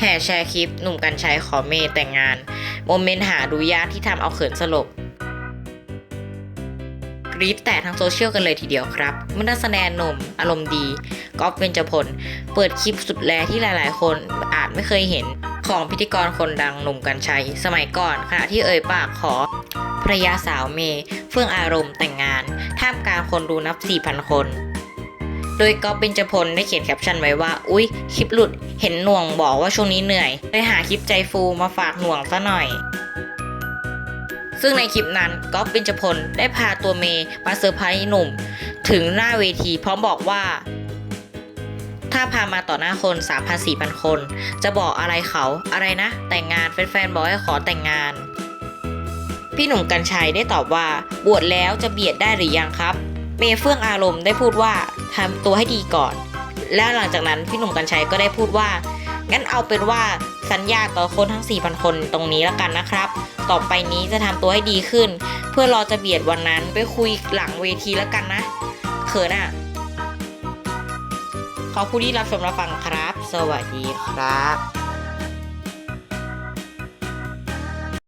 แห่แชร์คลิปหนุ่มกัญชัยขอเมย์แต่งงาน โมเมนต์หาดูยากที่ทำเอาเขินสลบกรี๊ดแต่ทั้งโซเชียลกันเลยทีเดียวครับมื่อนักแสดงหนุ่ม อารมณ์ดีก๊อฟเบญจพล เปิดคลิปสุดแลที่หลายๆ คนอาจไม่เคยเห็นของพิธีกรคนดังหนุ่มกัญชัย สมัยก่อนขณะที่เอ่ยปากขอภรรยาสาวเมย์เฟื่องอารมณ์แต่งงาน ท่ามกลางคนดูนับ 4,000 คน โดยก๊อฟเบญจพลได้เขียนแคปชั่นไว้ว่า อุ๊ย คลิปหลุด เห็นหน่วงบอกว่าช่วงนี้เหนื่อยเลยหาคลิปใจฟูมาฝากหน่วงซะหน่อย ซึ่งในคลิปนั้นก๊อฟเบญจพลได้พาตัวเมย์มาเซอร์ไพรส์หนุ่ม ถึงหน้าเวทีพร้อมบอกว่า ถ้าพามาต่อหน้าคน 3,000-4,000 คน จะบอกอะไรเขาอะไรนะ แต่งงานแฟนๆบอกให้ขอแต่งงานพี่หนุ่มกัญชัยได้ตอบว่า บวชแล้วจะเบียดได้หรือยังครับ เมเฟื่องอารมณ์ได้พูดว่าทำตัวให้ดีก่อน และหลังจากนั้นพี่หนุ่มกัญชัยก็ได้พูดว่า งั้นเอาเป็นว่าสัญญาต่อคนทั้ง 4,000 คนตรงนี้แล้วกันนะครับ ต่อไปนี้จะทำตัวให้ดีขึ้น เพื่อรอจะเบียดวันนั้นไปคุยหลังเวทีแล้วกันนะ เขินอะ ขอบคุณที่รับชมรับฟังครับ สวัสดีครับ